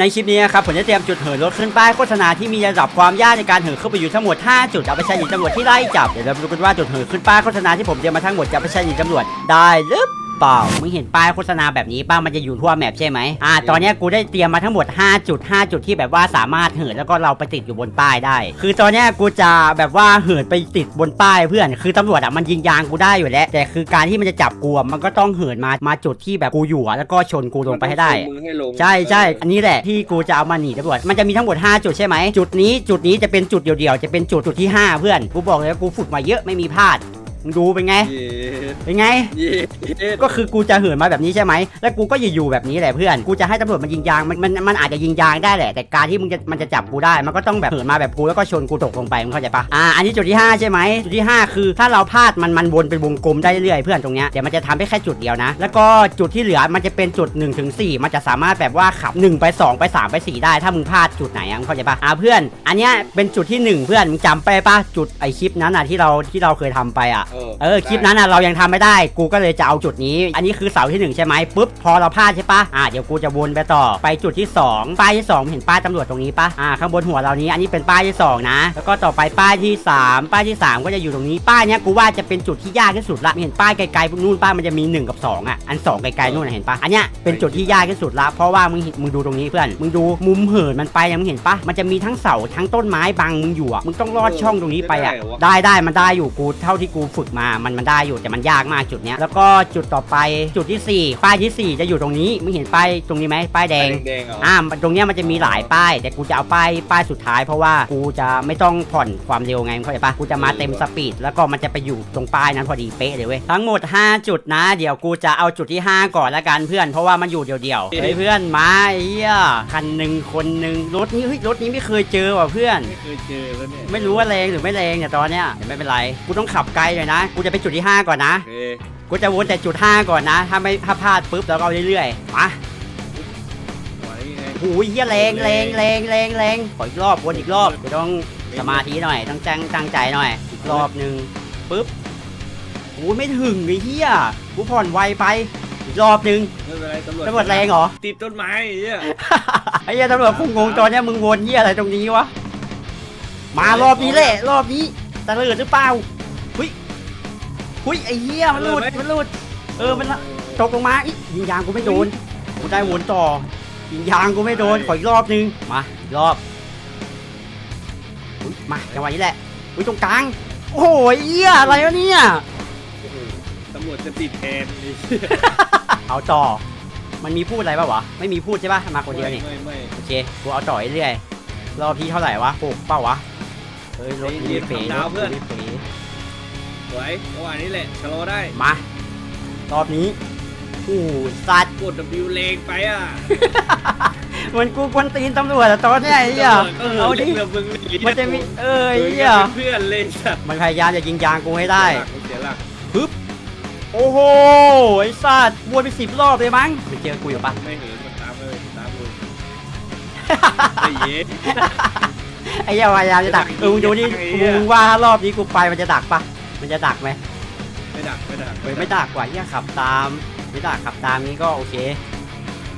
ในคลิปนี้นะครับผมจะเตรียมจุดเหินรถขึ้นป้ายโฆษณาที่มีระดับความยากในการเหินเข้าไปอยู่ทั้งหมด 5 จุดเอาไปใช้หนีตำรวจที่ไล่จับเดี๋ยวเรามาดูกันว่าจุดเหินขึ้นป้ายโฆษณาที่ผมเตรียมมาทั้งหมดจะไปใช้หนีตำรวจได้หรือ เปล่า มึงเห็นป้ายโฆษณาแบบนี้ป้ามันจะอยู่ทั่วแมปใช่ไหมอ่า ตอนเนี้ยกูได้เตรียมมาทั้งหมด 5 จุด 5 จุดที่แบบว่าสามารถเหินแล้วก็เราไปติดอยู่บนป้ายได้ คือตอนเนี้ยกูจะแบบว่าเหินไปติดบนป้ายเพื่อน คือตำรวจอะมันยิงยางกูได้อยู่แล้ว แต่คือการที่มันจะจับกูอะมันก็ต้องเหินมา มาจุดที่แบบกูอยู่อะแล้วก็ชนกูลงไปให้ได้มึงให้ลงใช่ใช่ อันนี้แหละที่กูจะเอามาหนีตำรวจ มันจะมีทั้งหมด 5 จุดใช่ไหม จุดนี้ จุดนี้จะเป็นจุดเดียวๆ จะเป็นจุดจุดที่ 5 เพื่อน กูบอกเลยว่ากูฝึกมาเยอะไม่มีพลาด มึงดูเป็นไง เย็ดเป็นไง เย็ดก็คือกูจะเหินมาแบบนี้ใช่ไหม แล้วกูก็จะอยู่แบบนี้แหละเพื่อน กูจะให้ตำรวจมันยิงยาง มันมันมันอาจจะยิงยางได้แหละ แต่การที่มึงจะมันจะจับกูได้ มันก็ต้องแบบเหินมาแบบกูแล้วก็ชนกูตกลงไป มึงเข้าใจปะอ่า อันนี้จุดที่ 5 ใช่ไหม จุดที่ 5 คือถ้าเราพลาดมันมันวนเป็นวงกลมได้เรื่อยๆเพื่อนตรงเนี้ยแต่มันจะทำได้แค่จุดเดียวนะ แล้วก็จุดที่เหลือมันจะเป็นจุด1นถึงสมันจะสามารถแบบว่าขับ 1 ไป 2 ไป 3 ไป 4 ได้ ถ้ามึงพลาดจุดไหนอะมึงเข้าใจปะอ่าเพื่อน อันเนี้ยเป็นจุดที่หนึ่งเพื่อนมึงจำไปปะจุดไอคลิปนั้นอะที่เราที่เราเคยทำไปอะเออเออคลิปนั้นอะเรายังทำไม่ได้ กูก็เลยจะเอาจุดนี้ อันนี้คือเสาที่หนึ่งใช่ไหมปุ๊บพอเราพลาดใช่ปะอ่าเดี๋ยวกูจะวนไปต่อไปจุดที่สองป้ายที่สองเห็นป้ายตำรวจตรงนี้ปะอ่าข้างบนหัวเรานี้อันนี้เป็นป้ายที่สองนะ แล้วก็ต่อไปป้ายที่สามป้ายที่สามก็จะอยู่ตรงนี้ป้ายเนี้ยกูว่าจะเป็นจุดที่ยากที่สุดละเห็นป้ายไกลๆนู่นป้ายมันจะมีหนึ่งกับสองอะ อันสองไกลๆนู่นนะเห็นปะอันเนี้ยเป็นจุดที่ยากที่สุดละเพราะว่ามึงเห็นมึงดูตรงนี้เพื่อนมึงดูมุมเหินมันไปยังมึงเห็นปะมันจะมีทั้งเสาทั้งต้นไม้บังมึงอยู่อะมึงต้องลอดช่องตรงนี้ไปอะได้ได้มันได้อยู่กูเท่าที่กูฝึกมา มันมันได้อยู่แต่มันยากมากจุดเนี้ย แล้วก็จุดต่อไปจุดที่ 4 ป้ายทีสี่ 4 จะอยู่ตรงนี้มึงเห็นป้ายตรงนี้ไหมป้ายแดง แดงๆเหรออ่าตรงเนี้ยมันจะมีหลายป้าย แต่กูจะเอาป้ายป้ายสุดท้ายเพราะว่ากูจะไม่ต้องผ่อนความเร็วไงมึงเข้าใจปะกูจะมาเต็มสปีดแล้วก็มันจะไปอยู่ตรงป้ายนั้นพอดีเป๊ะเลยเว้ยทั้งหมด 5 จุดนะ เดี๋ยวกูจะเอาจุดที่ 5 ก่อนละกันเพื่อน เพราะว่ามันอยู่เดียวๆเฮ้ยเพื่อนมาไอ้เฮียคันหนึ่งคนหนึ่งรถนี้เฮ้ยรถนี้ไม่เคยเจอว่ะเพื่อน ไม่เคยเจอแล้วเนี่ยไม่รู้ว่าแรงหรือไม่แรงเนี่ยตอนเนี้ยแต่ไม่เป็นไร กูต้องขับไกลหน่อยนะกูจะไปจุดที่ 5 ก่อนนะ โอเคกูจะวนแต่จุด 5 ก่อนนะ ถ้าไม่ถ้าพลาดปุ๊บแล้วก็เอาเรื่อยๆมาไหวไงหูยเฮียแรงแรงแรงแรงแรงขออีกรอบวนอีกรอบกูต้องสมาธิหน่อยต้องจังตั้งใจหน่อย อีกรอบหนึ่งปุ๊บหูยไม่ถึงไอ้เฮียกูผ่อนไวไปอีกรอบหนึ่งไม่เป็นไรตำรวจตำรวจแรงเหรอ ติดต้นไม้ไอ้เหี้ยไอ้เหี้ยตำรวจคงงงตอนเนี้ยมึงวนเหี้ยอะไรตรงนี้วะมารอบนี้แหละรอบนี้ตะเลิดหรือเปล่าหุย หุยไอ้เหี้ยมันหลุดมันหลุด เออมันละตกลงมาอียิงยางกูไม่โดนกูได้วนต่อยิงยางกูไม่โดนขออีกรอบนึงมาอีกรอบอุ๊ยมาจังหวะนี้แหละอุ้ยตรงกลางโอ้โหเหี้ยอะไรวะเนี่ยโอ้โหตำรวจจะติดแทนไอ้เอาต่อ มันมีพูดอะไรป่าวะไม่มีพูดใช่ป่ะมาคนเดียวนี่ไม่ไม่โอเคกูเอาต่อเรื่อยๆรอบที่เท่าไหร่วะหกเปล่าวะเฮ้ยรถรีบเป๋รถรีบเป๋ไหวระหว่างนี้แหละชะลอได้มารอบนี้โอ้โหสัตว์ กด W เลงไปอะมันกูกวนตีนตำรวจอะตอนเนี้ยไอ้เหี้ยเออเอาดิ เรื่องมึงหนีมันจะมีเออไอ้มึงเหี้ยเป็นเพื่อนเลยสัตว์มันพยายามจะยิงยางกูให้ได้ เสียหลักโอ้โห ไอ้สัตว์วนไปสิบรอบเลยมั้งไปเจอกูอยู่ปะ ไม่เหินมันตามเลยตามเลยไอ้เหี้ย ไอ้เหี้ยพยายามจะดักเออมึงดูนี่ไอ้เหี้ย มึงว่ารอบนี้กูไปมันจะดักปะ มันจะดักไหมไม่ดักไม่ดักเฮ้ยไม่ดักกว่าเหี้ยขับตามไม่ดักขับตามนี้ก็โอเค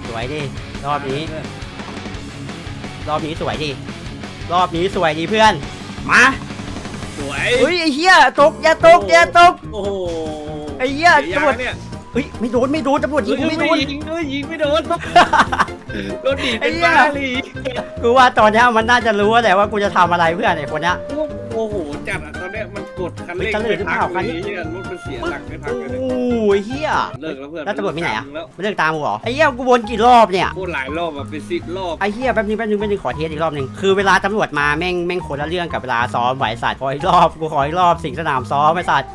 สวยดิรอบนี้ รอบนี้สวยดิรอบนี้สวยดีเพื่อน มาสวยเฮ้ยไอ้เหี้ยตกอย่าตกอย่าตกโอ้โหไอ้เหี้ยสีตำรวจเนี่ยเฮ้ยไม่โดนไม่โดนตำรวจยิงกูไม่โดนยิงด้วยยิงไม่โดนรถดีไอ้เป็นเหี้ยบ้าหลีกูว่าตอนเนี้ยมันน่าจะรู้แหละว่ากูจะทำอะไรเพื่อนไอ้คนเนี้ยโอ้โหจัดอะตอนเนี้ยมัน กดคันเร่งเฮ้ยจะเหลือหรือเปล่าคันนี้ไม่พักเลยเหี้ยรถมันเสียหลักไม่พักโอ้เลยยเฮียเลิกแล้วเพื่อนแล้วตำรวจไปไหนอะแล้วไม่เลิกตามกูเหรอไอ้เหี้ยกูวนกี่รอบเนี่ยโคตรหลายรอบอะเป็นสิบรอบไอ้เหี้ยแป๊บนึงแป๊บนึงแป๊บนึงขอเทสอีกรอบหนึงคือเวลาตำรวจมาแม่งแม่งคนละเรื่องกับเวลาซ้อมไหวสัตว์ขออีกรอบกูขออีกรอบสิงสนามซ้อมไอ้สัตว์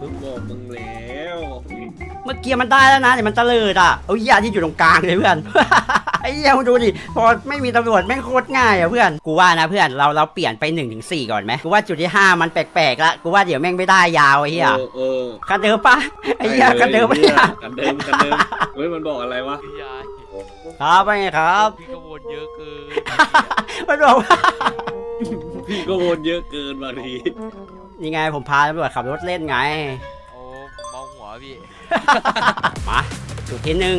ปึ๊บบอกมึงแล้ว เมื่อกี้มันได้แล้วนะแต่มันตะเลิดอะเอาเหี้ยที่อยู่ตรงกลางเลยเพื่อน ไอ้เหี้ยมึงดูดิพอไม่มีตำรวจแม่งโคตรง่ายอะเพื่อนกูว่านะเพื่อนเราเราเปลี่ยนไป1นถึงสก่อนไหมกูว่าจุดที่ห้ามันแปลกๆละกูว่าเดี๋ยวแม่งไม่ได้ยาวไอ้เหี้ยเออเออคันเดิมปะไอ้เหี้ยคันเดิมปะเนี่ยกันเดิมกันเดิมเฮ้ยมันบอกอะไรวะพี่ยายครับไปไงครับพี่ขบวนเยอะเกินมันบอกว่าพี่ก็วนเยอะเกินบางทีนี่ไงผมพาตำรวจขับรถเล่นไงโอ้เมาหัวพี่ มาจุดที่หนึ่ง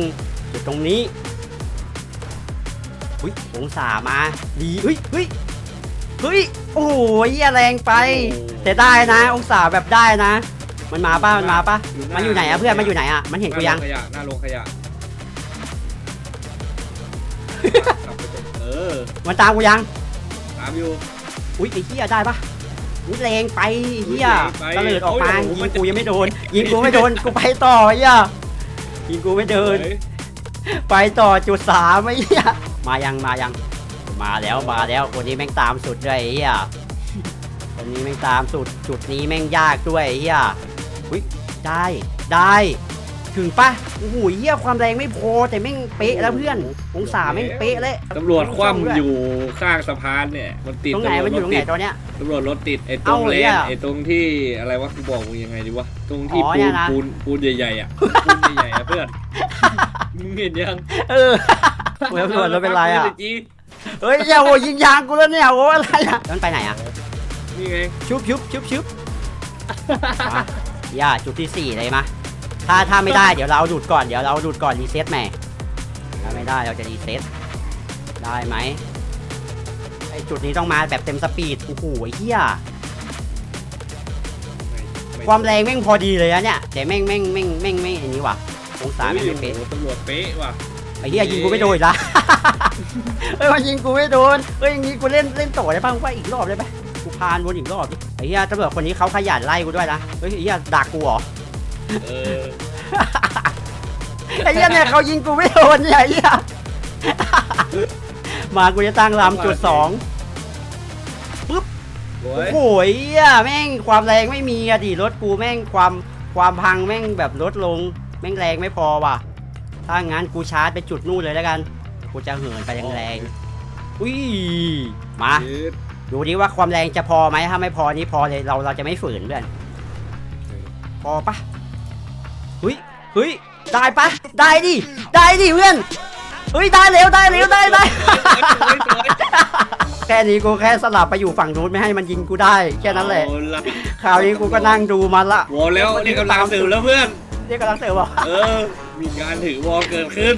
จุดตรงนี้อุ้ยองศามาดีเฮ้ยเฮ้ยเฮ้ยโอ้ยเหี้ยแรงไป แต่ได้นะองศาแบบได้นะ มันมาป่ะมันมาป่ะมันอยู่ไหนอะเพื่อนมันอยู่ไหนอะมันเห็นกูยังหาโรงขยะหน้าโรงขยะขับไปก่อนเออมันตามกูยังตามอยู่อุ้ยไอ้เหี้ยได้ปะ อุ้ยแรงไปไอ้เหี้ยแรงไปตะเลิดออกมาโอ้ยโอ้โหยิมังนจะกูยังไม่โดน ยิงกูไม่โดนกูไปต่อไอ้เหี้ยยิงกูไม่เดินเฮ้ยไปต่อจุดสามไอ้เหี้ยมายังมายัง มาแล้วมาแล้วคนนี้แม่งตามสุดด้วยไอ้เหี้ยคนนี้แม่งตามสุดจุดนี้แม่งยากด้วยไอ้เหี้ยอุ้ยได้ได้ ถึงปะโอ้โหเหี้ยความแรงไม่พอแต่แม่งเป๊ะแล้วเพื่อน องศาแม่งเป๊ะเลยตำรวจคว่ำอยู่ข้างสะพานเนี่ย มันติดตรงไหนมันอยู่ตรงไหนตำรวจรถติดตอนเนี้ยตำรวจรถติดไอ้ตรงเอ้าเลเนี่นยไอ้ตรงที่อะไรวะกูบอกมึงยังไงดีวะตรงที่อ๋อปูเนี่นยนะปูนปูนใหญ่ๆอะปูนใหญ่ๆอะเพื่อนมึงเห็นยังเออเว้ยตำรวจรถเป็นไรอะมื่กี้เฮ้ยอย่าโวยิงยางกูแล้วเนี่ยโอ้อะไรอะมันไปไหนอะนี่ไงชุบชุบชุบชุบมาอย่าจุดที่สี่เลยมา ถ้าถ้าไม่ได้เดี๋ยวเราดูดก่อนเดี๋ยวเราดูดก่อนรีเซ็ตแหม่ถ้าไม่ได้เราจะรีเซ็ตได้ไหมไอจุดนี้ต้องมาแบบเต็มสปีดโอ้โหไอ้เหี้ยไม่ความแรงแม่งพอดีเลยนะเนี่ยแต่แม่งแม่งแม่งแม่งไม่อันนี้ว่ะองศาแม่งไม่เป๊ะโอ้โหตำรวจเป๊ะว่ะไอ้เหี้ยยิงกูไม่โดนอีกละเฮ้ยมันยิงกูไม่โดนเฮ้ยอย่างงี้กูเล่นเล่นต่อได้ป่ะมึงว่าอีกรอบได้ไหมกูพานวนอีกรอบดิไอ้เหี้ยตำรวจคนนี้เขาขยันไล่กูด้วยนะเฮ้ยไอ้เหี้ยดักกูเหรอ เออไอ้เหี้ยเนี่ยเขายิงกูไม่โดนเนี่ยไอ้เหี้ยมากูจะตั้งลำจุดสองโอ้โอ้ยโหไอ้เหี้ยแม่งความแรงไม่มีอะดิรถกูแม่งความความพังแม่งแบบลดลง แม่งแรงไม่พอว่ะ ถ้างั้นกูชาร์จไปจุดนู่นเลยแล้วกัน กูจะเหินไปแรงๆอุ้ยมายืดดูดิว่าความแรงจะพอไหมถ้าไม่พอนี่พอเลยเราเราจะไม่ฝืนเพื่อนพอปะ เฮ้ยเฮ้ยได้ปะได้ดิได้ดิเพื่อนเฮ้ยได้เร็วได้เร็วได้ได้ แค่นี้กูแค่สลับไปอยู่ฝั่งนู้นไม่ให้มันยิงกูได้ แค่นั้นแหละเอาละคราวนี้กูก็นั่งดูมันละวอลแล้วนี่กำลังสืบแล้วเพื่อน เรียกกำลังเตะบอก เออ มีการถือวอลเกิดขึ้น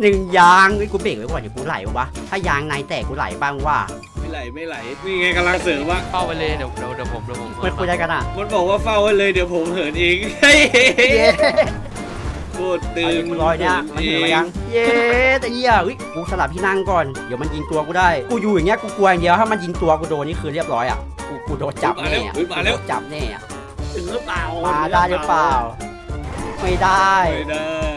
หนึ่งยางเฮ้ยกูเบรกไว้ก่อนเดี๋ยวกูไหลวะถ้ายางในแตกกูไหลบ้างว่าไม่ไหลไม่ไหลนี่ไงกำลังเสริมว่าเข้าไปเลยเดี๋ยวเดี๋ยวเดี๋ยวผมเดี๋ยวผมมันคุยอะไรกันอะมันบอกว่าเฝ้าไว้เลยเดี๋ยวผมเหินเองเฮ้ยเย้โคตรไอ้ตื่นกูลอยเนี่ยมันเหินมายังเย้แต่เหี้ยเฮ้ยกูสลับที่นั่งก่อนเดี๋ยวมันยิงตัวกูได้กูอยู่อย่างเงี้ยกูกลัวอย่างเดียวถ้ามันยิงตัวกูโดนนี่คือเรียบร้อยอะกูกูโดนจับแน่อะมาแล้วกูโดนจับแน่อะถึงหรือเปล่ามาได้หรือเปล่า ไม่ได้ ไม่ได้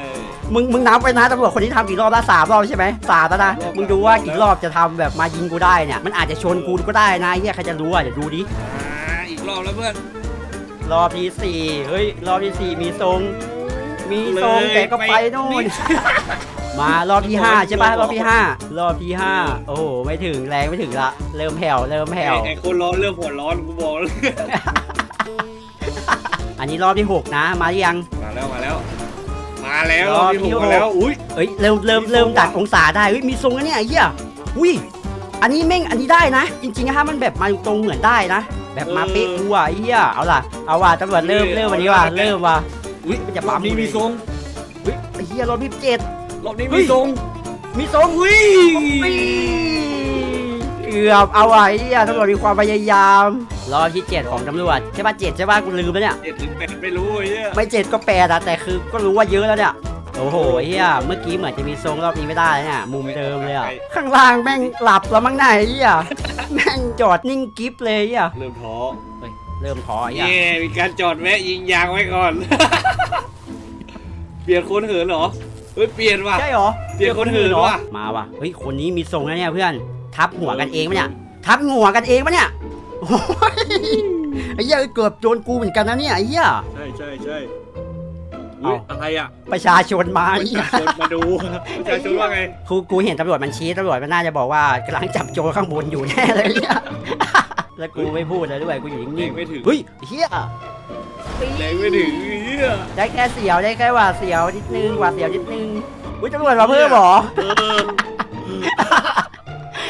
มึงมึงนับไปนะตำรวจคนที่ทำกี่รอบละสามรอบใช่ไหมสามแล้วนะมึงดูว่ากี่รอบจะทำแบบมายิงกูได้เนี่ยมันอาจจะชนกูก็ได้นะไอ้เฮียใครจะรู้อะเดี๋ยวดูดิอ่าอีกรอบแล้วเพื่อน รอบที่สี่เฮ้ยรอบที่สี่มีทรง มีทรงเลยแต่ก็ไปไปนู่นนี่มารอบที่ห้าใช่ปะรอบที่ห้ารอบที่ห้าโอ้โหไม่ถึงแรงไม่ถึงละเริ่มแผ่วเริ่มแผ่ว ไอ้ไอ้คนร้อนเรื่องหัวร้อนกูบอกเลย อันนี้รอบที่หกนะมาหรือยังมาแล้วมาแล้ว มาแล้วรอบพี่ที่ผมหกมาแล้ว อุ้ย เอ้ยเริ่มเริ่มมีทรงเริ่มดัดว่ะองศาได้เฮ้ยมีทรงนะเนี่ยไอ้เหี้ยอุ้ยอันนี้แม่งอันนี้ได้นะ จริงๆนะถ้ามันแบบมาตรงเหมือนได้นะ แบบมาเป๊ะกูอะไอ้เหี้ยเอาล่ะเอาว่ะตำรวจเริ่มเริ่มวันนี้ว่ะเริ่มว่ะอุ้ยมันจะรปั๊อมบนี้มีทรงเฮ้ยไอ้เหี้ยรอบที่เจ็ดรอบนี้เฮ้มียทรงมีทรงอุ้ยเกือบเอาไว้ไอ้เหี้ยตำรวจมีความพยายามรอบที่เจ็ดของตำรวจใช่ป่ะเจ็ดใช่ป่ะกูลืมแล้วเนี่ย เจ็ดถึงแปดไม่รู้ไอ้เนี่ยไม่เจ็ดก็แปดอะแต่คือก็รู้ว่าเยอะแล้วเนี่ย โอ้โหเฮียเมื่อกี้เหมือนจะมีทรงรอบนี้ไม่ได้เนี่ยมุมเดิมเลยอะข้างล่างแม่งหลับแล้วมั้งไหนเฮียแม่งจอดนิ่งกิฟเลยเฮียเริ่มท้อเฮ้ยเริ่มท้อเฮียเย่มีการจอดแวะยิงยางไว้ก่อน เปลี่ยนคนเหินเหรอเฮ้ยเปลี่ยนว่ะ ใช่เหรอเปลี่ยนคนอื่นว่ะมาว่ะเฮ้ยคนนี้มีทรงนะเนี่ยเพื่อน ทับหัวกันเองปะเนี่ย ทับหัวกันเองปะเนี่ยโอ้ยไอ้เหี้ยเกือบโดนกูเหมือนกันนะเนี่ยไอ้เหี้ย ใช่ใช่ใช่เอ้าอุ๊ยอะไรอะประชาชนมาปไอ้ระเหี้ย ชาชนมาดูประชาชนว่าไงกูกูเห็นตำรวจมันชี้ตำรวจมันน่าจะบอกว่ากำลังจับโจรข้างบนอยู่แน่เลยเนี่ยแล้วกูไม่พูดเลยด้วยกูอยู่แรนิ่งงไม่ถึงๆเฮ้ยเฮียแรงไม่ถึงเฮียได้แค่เสียวได้แค่หวาดเสียวนิดนึงหวาดเสียวนิดนึงอุ้ยตำรวจมาเพิ่มเหรอเออ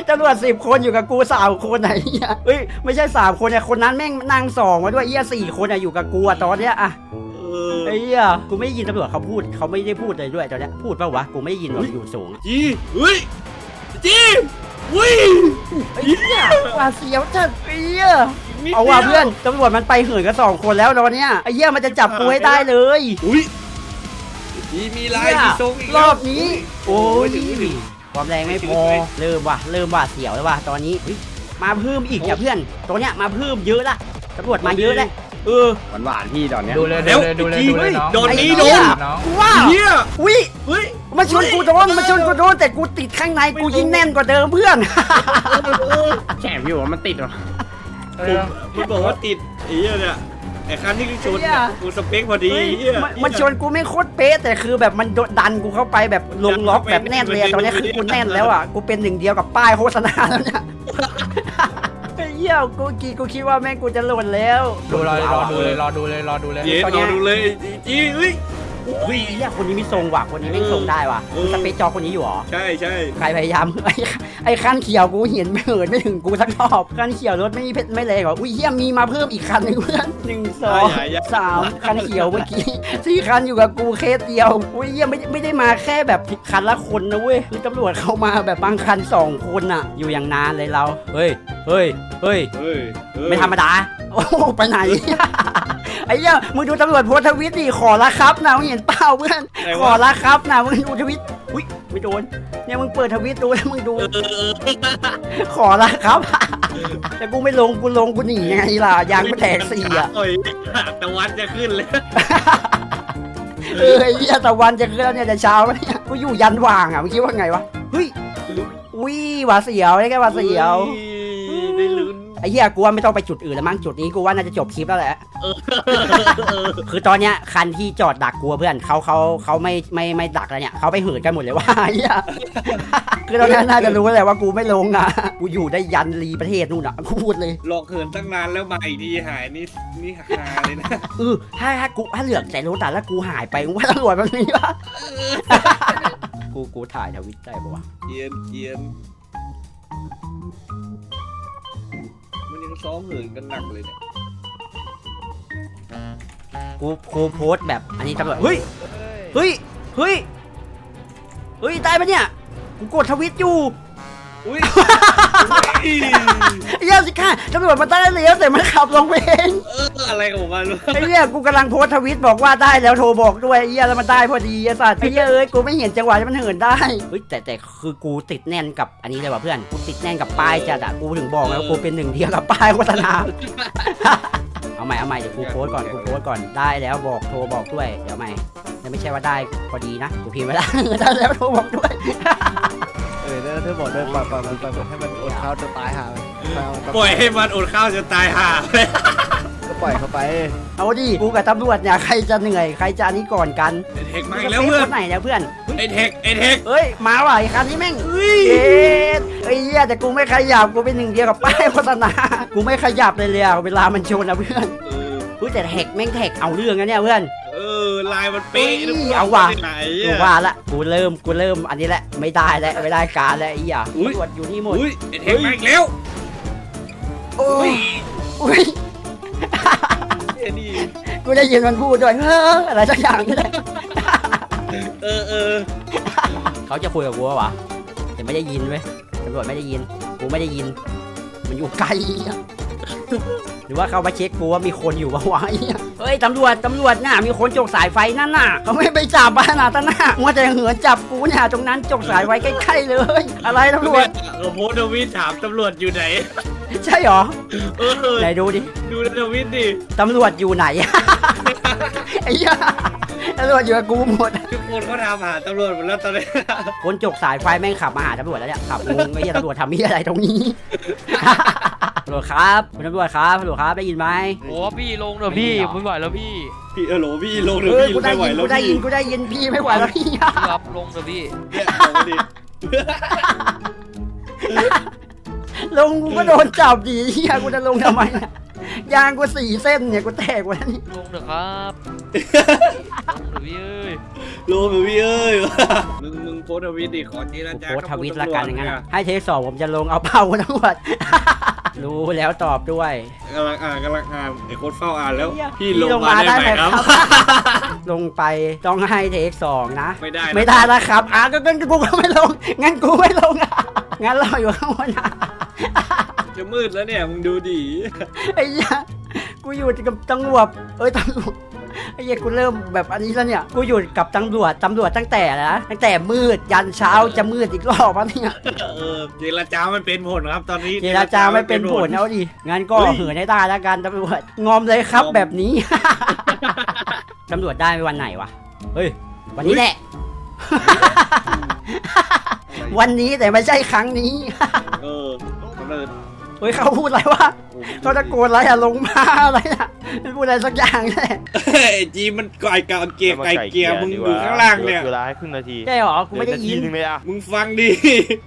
ตำรวจสิบคนอยู่กับกูสามคนไหนเฮียเฮ้ยไม่ใช่สามคนเนี่ยคนนั้นแม่งนั่งสองมาด้วยเฮียสี่คนอะอยู่กับกูอะตอนเนี้ยอะเอออไอ้เหี้ยกูไม่ได้ยินตำรวจเขาพูดเขาไม่ได้พูดเลยด้วยตอนเนี้ยพูดป่าวะกูไม่ได้ยินว่าอยู่สูงจีเฮ้ยจีอุ้ยไอ้เหี้ยว่าเสียวจัดไอ้เหี้ยนิดเอาว่ะดียเพื่อนตำรวจมันไปเหินกันสองคนแล้วตอนเนี้ยไอ้เหี้ยมันจะจับกูให้ได้เลยอุ้ยจีมีลายเหี้ยมีทรงอีกรแล้วอบนี้ โอ้ย ถึงถึง ความแรงไม่พถึองไหมเริ่มว่ะเริ่มว่าเสียวแล้วว่ะตอนนี้เฮ้ยมาเพิ่มอีกอย่าเพื่อนตัวเนี้ยมาเพิ่มเยอะละตำรวจมาเยอะแล้วเออหวานหวานๆพี่ตอนเนี้ยดูเลยเดี๋ดูยวเลยดูเลยดูเลยน้องโดนนี้ไอ้โดเหี้ยนน้องกูว่าเฮียอุ้ยเฮ้ยมาชนกูโดนมาชนกูโดนแต่กูติดข้างในกูยิ่งแน่นกว่าเดิมเพื่อนแฉพี่บอกว่ามันติดเหรอเอผมอมันบอกว่าติดไอ้เหี้ยเนี่ย ไอ้คันที่ชนไอ้เหี้เนี่ยยกูสเปคพอดีเฮ้ยเหี้ย มันมันชนกูไม่โคตรเป๊ะแต่คือแบบมันโดนดันกูเข้าไปแบบลงล็อกแบบแน่นเลยอะตอนนี้คือกูแน่นแล้วอะกูเป็นหนึ่งเดียวกับป้ายโฆษณาแล้วเนี่ยไอ้เหี้ยกูกีกูคิดว่าแม่งกูจะหล่นแล้ว ดูรอรอดูเลยรอดูเลยรอดูเลย เย็นตอนเนี้เอายดูเลยจีเฮ้ย เฮ้ยเหี้ยคนนี้มีทรงว่ะคนนี้ไม่งทรงได้ว่ะเออมึงสเปซจอคนนี้อยู่เหรอ ใช่ใช่ใครพยายาม ไอ้ไอ้คันเขียวกูเห็นไม่เหินไม่ถึงกูสักรอบคันเขียวรถไม่มีเพชรไม่แรงเหรออุ้ยเหี้ยมีมาเพิ่มอีกคันหนึงเพื่อนหนึ่งสองสามคันเขียวเมื่อกี้สี่คันอยู่กับกูเคสเดียวอุ้ยเหี้ยไม่ไม่ได้มาแค่แบบคันละคนนะเว้ยคือตำรวจเข้ามาแบบบางคันสองคนอะอยู่อย่างนานเลยเราเฮ้ย เฮ้ย เฮ้ย เฮ้ยเฮ้ยไม่ธรรมดา โอ้โหไปไหน ไอ้เหี้ยมึงดูตำรวจโพสต์ทวิตดิขอละครับนะมึงเห็นเปล่าเพื่อน ไหนขอวะละครับนะมึงดูทวิต อุ้ยไม่โดน เนี่ยมึงเปิดทวิตดูแล้วมึงดูเออเออขอละครับ แต่กูไม่ลงกูลงกูหนีไงล่ะยางกูแตกสี่อะโอ้ยตะวันจะขึ้นเลยเออไอ้เหี้ยตะวันจะขึ้นแล้วเนี่ยแต่เช้าแล้วเนี่ยกูอยู่ยันว่างอะมึงคิดว่าไงวะ เฮ้ย อุ้ยหวาดเสียวได้แค่หวาดเสียวอุ้ยได้ลุ้นไอ้เหี้ยกูว่าไม่ต้องไปจุดอื่นแล้วมั้งจุดนี้กูว่าน่าจะจบคลิปแล้วแหละ คือตอนเนี้ยคันที่จอดดักกูอะเพื่อนเขาเขาเขาไม่ไม่ไม่ดักแล้วเนี่ยเขาไปเหินกันหมดเลยว่าเหี้ยคือตอนนี้น่าจะรู้แล้วว่ากูไม่ลงอะกูอยู่ได้ยันรีประเทศนู่นอะกูพูดเลยหลอกเขินตั้งนานแล้วมาอีกทีหายนี่นี่หาเลยนะเออถ้าถ้ากูถ้าเหลือกใส่รถแต่แล้วกูหายไปมึงว่าตำรวจมันมีปะกูกูถ่ายทวิตได้ปะวะเกียนเกียน มันยังซ้อมเหินกันหนักเลยเนี่ยกูกูโพสต์แบบอันนี้ตำรวจเฮ้ยเฮ้ยเฮ้ยเฮ้ยตายปะเนี่ยกูกดทวิตอยู่ อุ้ยเหี้ยสิค่ะตำรวจมาได้แล้วแต่มันขับลงไปเองเอออะไรของมันวะไอ้เหี้ยกูกำลังโพสต์ทวิตบอกว่าได้แล้วโทรบอกด้วยไอ้เหี้ยแล้วมันได้พอดีไอ้สัตว์ไอ้เหี้ยเอ้ยกูไม่เห็นจังหวะที่มันเหินได้เฮ้ยแต่แต่คือกูติดแน่นกับอันนี้เลยว่ะเพื่อนกูติดแน่นกับป้ายจัดอะกูถึงบอกไงว่ากูเป็นหนึ่งเดียวกับป้ายโฆษณาเอาใหม่เอาใหม่เดี๋ยวกูโพสต์ก่อนกูโพสต์ก่อนได้แล้วบอกโทรบอกด้วยเดี๋ยวใหม่แต่ไม่ใช่ว่าได้พอดีนะกูพิมพ์ไว้แล้วได้แล้วโทรบอกด้วย เออเธอบอกเดินปล่อยปล่อยมันปล่อยมันให้มันอดข้าวจนตายหามันไปเอาปล่อยให้มันอดข้าวจนตายห่าเลยก็ปล่อยเข้าไปเอาดิกูกับตำรวจเนี่ยใครจะเหนื่อยใครจะอันนี้ก่อนกันไอเทคมาอีกแล้วเพื่อนคนไหนเนี่ยเพื่อนไอเทคไอเทคเอ้ยมาว่ะไอ้คันนี้แม่งเฮ้ยเอ๊ะไอ้เหี้ยแต่กูไม่ขยับกูเป็นหนึ่งเดียวกับป้ายโฆษณากูไม่ขยับเลยเลยอะเวลามันชนอะเพื่อนเออ เฮ้ยแต่แท็กแม่งแท็กเอาเรื่องนะเนี่ยเพื่อน เออลายมันเป๊ะเฮ้ยทุกคนเอาว่ะที่ไหนกูอะ ว่าละกูเริ่มกูเริ่มอันนี้แหละไม่ได้แล้วไม่ได้การแล้วไอ้เหี้ยอุ๊ยตำรวจอยู่นี่หมดอุ้ยไอเทคมาอีกแล้วโอ้ยอุ้ยไอ้นี่กูได้ยินมันพูดด้วยเฮ้ออะไรสักอย่างนี่แหละเออเออเขาจะคุยกับกูวะแต่ไม่ได้ยินเว้ยตำรวจไม่ได้ยินกูไม่ได้ยิน มันอยู่ไกลอะ หรือว่าเขามาเช็คกูว่ามีคนอยู่ปะวะไอ้เหี้ยเฮ้ยตำรวจตำรวจน่ะมีคนจกสายไฟนั่นน่ะเขาไม่ไปจับบ้านน่ะตาหน้ามัวแต่เหือจับกูเนี่ยตรงนั้นจกสายไว้ใกล้ๆเลย อะไรตำรวจเราโพสต์ทวิตถามตำรวจอยู่ไหน ใช่เหรอเออไหนดูดิดูในทวิตดิตำรวจอยู่ไหนไอ้เหี้ยตำรวจอยู่กับกูหมดทุกคนเขาถามหาตำรวจหมดแล้วตอนนี้คนจกสายไฟแม่งขับมาหาตำรวจแล้วเนี่ยขับงงไอ้เหี้ยตำรวจทำมียอะไรตรงนี้ตำ รวจครับคุณตำรวจครับตำรวจครับได้ยินไหมโอ้พี่ลงเถอะพี่ไม่หรอไม่ไหวแล้วพี่พี่เออโหลพี่ลงเถเออะอพี่กูได้ไม่ไหวยินแล้วกูได้ยิพี่นกูได้ยินพี่ไม่ไหวแล้วพี่พี่ครับลงเถอะพี่เนี่ยลงมาดิลงกูก็โดนจับดีเฮียกูจะลงทำไมเนี่ยยางกูสี่เส้นเนี่ยกูแตกหมดแล้วนี่ลงเถอะครับลงเถอะพี่เอ้ยลงเถอะพี่เอ้ยมึงมึงโพสต์ทวิตดิขอเจรกูจาโพสต์ทวิตละกันอย่างนั้นเอะให้เทคสองผมจะลงเอาเป้าตำรวจ รู้แล้วตอบด้วย กำลังอ่านกำลังอ่านไอ้โค้ดเฝ้าอ่านแล้วเหี้ยพี่ลงมาได้ไหมครับ ลงไปต้องให้เทคสองนะไม่ได้นะ ไม่ได้นะครับอะก็งั้นกูก็ไม่ลงงั้นกูไม่ลงอะงั้นเราอยู่ข้างบนอะจะมืดแล้วเนี่ยมึงดูดิไอ้เหี้ยกูอยู่กับตำรวจเอ้ยตำรวจ ไอ้เหี้ยกูเริ่มแบบอันนี้แล้วเนี่ย กูอยู่กับตำรวจตำรวจตั้งแต่นะตั้งแต่มืดยันเช้าจะมืดอีกรอบวะเนี่ยเออเจรจาไม่เป็นผลครับ ตอนนี้ เจรจาไม่เป็นผลเอาดิงั้นก็เหินให้ได้แล้วกันตำรวจงอมเลยครับแบบนี้ ตำรวจได้ไปวันไหนวะเฮ้ยวันนี้แหละ วันนี้แต่ไม่ใช่ครั้งนี้ เออตำรวจเฮ้ยเขาพูดอะไรวะเขาตะโกนอะไรอะลงมาอะไรอะ มันพูดอะไรสักอย่างแหละไอ้จีมันไก่กาเกียร์ไก่เกียร์มึงดูข้างล่างเนี่ยเวลาให้ครึ่งนาทีใช่หรอกูไม่ได้ยินเวนาทีนึงเลยอะมึงฟังดิ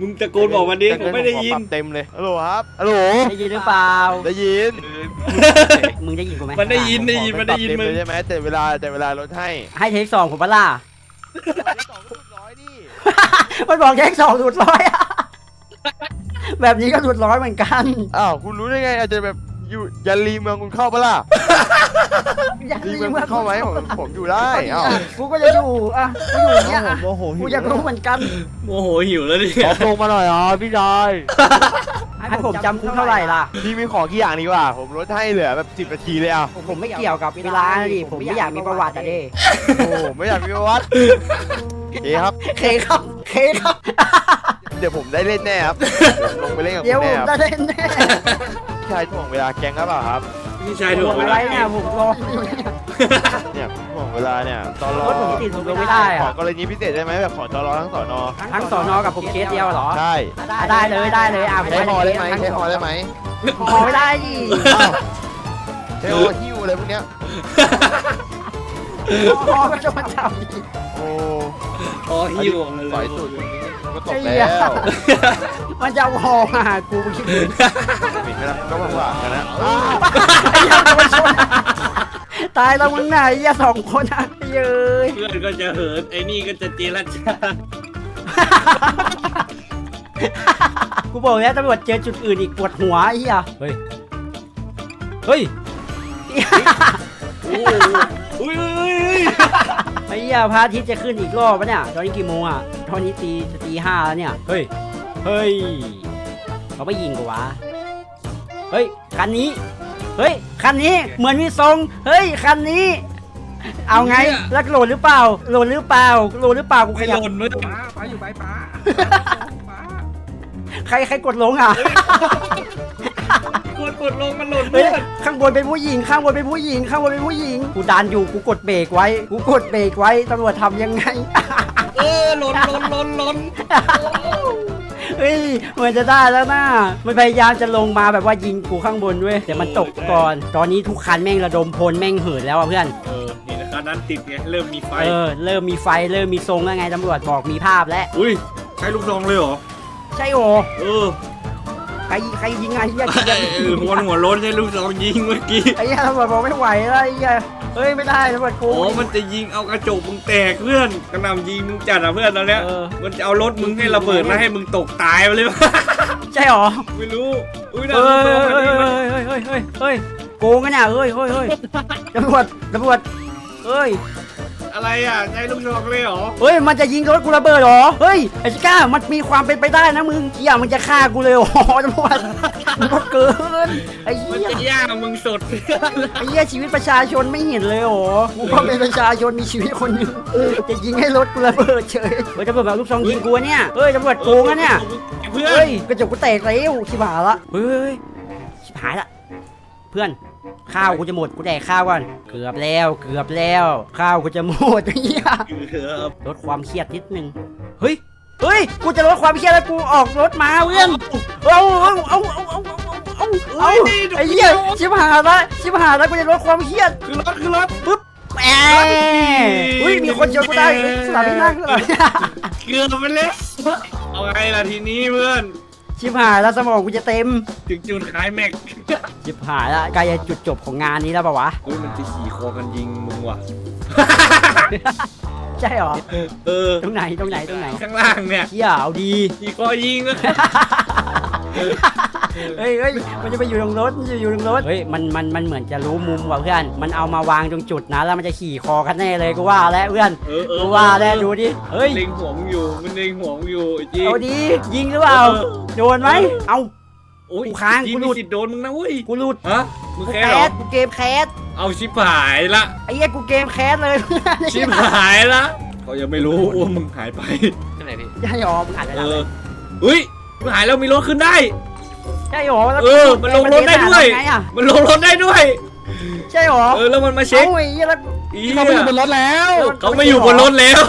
มึงตะโกนบอกมาดิผมไม่ได้ยินปรับเต็มเลยฮัลโหลครับฮัลโหลได้ยินหรือเปล่าได้ยินมึงได้ยินกูไหมมันได้ยินได้ยินมันได้ยินปรับมึเต็งเลยใช่ไหมแต่เวลาแต่เวลาลดให้ให้เทคสองผมปะล่ะสองร้อยดิมันบอกเทคสองหลุดร้อยอะแบบนี้ก็หลุดร้อยเหมือนกันอ้าวคุณรู้ได้ไงอาจจะแบบ อยู่ยันรีเมืองคุณเข้าปะล่ะอยากรีรีเมืองเมืคุองณเข้าไหมผมผมอยู่ได้อ้าวกูก็จะอยู่อะกูอยู่เนี่ยอะโมโหกูอยากรู้เหมือนกันโมโหหิวแล้วเนี่ยขอลงมาหน่อยอ๋อพี่ชายให้ผมจำคุกเท่าไหร่ล่ะพี่มีของกี่อย่างดีกว่า ผมลดให้เหลือแบบสิบนาทีเลยอะผมไม่เกี่ยวกับเวลานะดิผมไม่อยากมีประวัติอะดิโอ้ไม่อยากมีประวัติเอ๊ครับเคครับเคครับ เดี๋ยวผมได้เล่นแน่ครับลงไปเล่นกับคุเดี๋ยวณผแน่มครับจะเล่นแน่พี่ ชายถ่วงเวลาแก๊งหรือเปล่าครับ พี่ชายถูกผมเวอะไรลาเนี่ยผมรออยู่เนี่ยเนี่ยผมถ่วงเวลาเนี่ยตอนรอรถผมติดผมลงไม่ได้ขออะกรณีพิเศษได้ไหมแบบขอตอนรอทั้งสอนอทั้งสอนอกับผมเคสเดียวเหรอ ใช่ได้เลยได้เลยอะใช้ฮอได้ไหมใช้ฮอได้ไหมพอไม่ได้ดิอ้าวใช้ฮอหิ้วอะไรพวกเนี้ยพอก็จะมาจับดิโอ้ อ๋อหิวเลย สอยสุดมันก็ตกไอ้แล้เหี้ยว มันจะพอมาหากูมึงคิดดูปิดไม่ได้ก็มาฝากกันนะไอ้เหี้ยังจะมาชนตายแล้วมึงไหนไอ้เหี้ยสองคนอะไอ้เย้ยเพื่อนก็จะเหินไอ้นี่ก็จะเจรจากูบอกแล้วตำรวจเจอจุดอื่นอีกปวดหัวไอ้เหี้ยเฮ้ย เฮ้ย โอ้โหอุ้ยอุ้ยอุ้ยไอ้เหี้ยพระอาทิตย์จะขึ้นอีกรอบปะเนี่ยตอนนี้กี่โมงอะตอนนี้ตีจะตีห้าแล้วเนี่ย เฮ้ย เฮ้ยเขาไม่ยิงกูวะเฮ้ยคันนี้ เฮ้ยคันนี้เหมือนมีทรง เฮ้ยคันนี้ เอาไงแล้วโหลดหรือเปล่าโหลดหรือเปล่าโหลดหรือเปล่ากูขไม่ยัหบล่นเมื่อป้าป้าอยู่ไปป้าป้าใครใครกดลงอะ กดกดลงมันหล่นเฮ้เพื่ยอนข้างบนเป็นผู้หญิง ข้างบนเป็นผู้หญิง ข้างบนเป็นผู้หญิง กูดันอยู่ กูกดเบรกไว้ กูกดเบรกไว้ ตำรวจทำยังไง เออหล่นหล่นหล่นหล่น เฮ้ยเหมือนจะได้แล้วนะมันพยายามจะลงมาแบบว่ายิงกูข้างบนเว้ยแต่มันตกก่อน ตอนนี้ทุกคันแม่งระดมพลแม่งเหินแล้วอะเพื่อน เออนี่นะครับนั้นติดไงเริ่มมีไฟ เออ เริ่มมีไฟเริ่มมีทรงแล้วไงตำรวจบอกมีภาพแล้ว อุ้ย ใช้ลูกซองเลยเหรอ ใช่โอ เออ ใครใครยิงไงเหี้ยยิงเออหัวหัวโล้นใช้ลูกซองยิงเมื่อกี้ ไอ้เหี้ยตำรวจบอกไม่ไหวแล้วไอ้เหี้ยเฮ้ยไม่ได้ตำรวจกูโอ้มันจะยิงเอากระจกมึงแตกเพื่อนกระหน่ำยิงมึงจัดอะเพื่อนตอนเนี้ยเออ มันจะเอารถมึงให้ระเบิดแล้วให้มึงตกตายไปเลยวะ ใช่หรอไม่รู้อุ้ยน่าเฮ้ยลูกซองเฮ้อันยนี้มันเฮ้ยเฮ้ยเฮ้ยเฮ้ยโกงกันเนี่ยเฮ้ยเฮ้ยเฮ้ยตำรวจตำรวจเฮ้ย อะไรอะใช้ลูกซองเลยเหรอเฮ้ยมันจะยิงรถกูระเบิดเหรอเฮ้ยไอ้ชิก้ามันมีความเป็นไปได้นะมึงเหี้ยมันจะฆ่ากูเลยโอ้โหตำรวจมันก็เกินไอ้มันเหี้ยจะย่างมึงสดไอ้เหี้ยชีวิตประชาชนไม่เห็นเลยโอ้โหกูก็เป็นประชาชนมีชีวิตคนหนึงจะยิงให้รถกูระเบิดเฉยเฮ้ยตำรวจมาเอาลูกซองยิงกูอะเนี่ยเฮ้ยตำรวจโกงอะเนี่ย เพื่อนเฮ้ยกระจกกูแตกแล้วชิบหายละเฮ้ยชิบหายละเพื่อน ข้าวกูจะหมดกูแดกข้าวก่อนเกือบแล้วเกือบแล้ว ข้าวกูจะหมดเฮียเกือบลดความเครียดนิดนึงเฮ้ยเฮ้ยกูจะลดความเครียดแล้วกูออกรถมาเพื่อนเอาเอาเอาเอาเอาเอาเอาไอ้เหี้ยชิบหายละชิบหายละกูจะลดความเครียดคือรถคือรถปึ๊บแอบอุ้ยมีคนเจอกูได้สนามบินนั่งเลยเกือบไปแล้วเอาไงล่ะทีนี้เพื่อน ชิบหายแล้วสมองกูจะเต็มถึงจุดขายแม็กชิบหายละใกล้จะจุดจบของงานนี้แล้วปะวะเฮ้ยมันจะขี่คอกันยิงมึงว่ะ ใช่เหรอ เออ ตรงไหนตรงไหนตรงไหนข้างล่างเนี่ยเหี้ยเอาดี ขี่คอยิงแล้ว เฮ้ยเฮ้ยมันจะไปอยู่ตรงรถมันจะอยู่ตรงรถ เฮ้ย มัน มัน มันเหมือนจะรู้มุมว่ะเพื่อน มันเอามาวางตรงจุดนะ แล้วมันจะขี่คอกันแน่เลยกูว่าแล้วเพื่อน เออเออกูว่าแล้วดูดิ เฮ้ย เล็งหัวมึงอยู่มันเล็งหัวมึงอยู่ไอ้จีเอาดียิงหรือเปล่าเออโดนไหม เอา โอ้ยกูค้างจีกูมีหลุดสิทธิ์โดนมึงนะเว้ยกูหลุดฮะมึงกูแค่แคเหรอสกูเกมแคสเอาชิบหายละ ไอ้เหี้ยกูเกมแคสเลยชิบหายละเขายังไม่รู้ว่ามึงหายไปที่ไหนพี่ใช่หรอมึงอ่านไปเอแล้วอเฮ้ย มึงหายแล้วมีรถขึ้นได้ ใช่หรอแล้วเออ มันลงรถได้ด้วยไงอะมันลงรถได้ด้วย ใช่หรอเออ แล้วมันมาเช็คเอาไอ้เหี้ยแล้ว อีเขาไปอยู่บนรถแล้ว เขาไม่อยู่บนรถแล้ว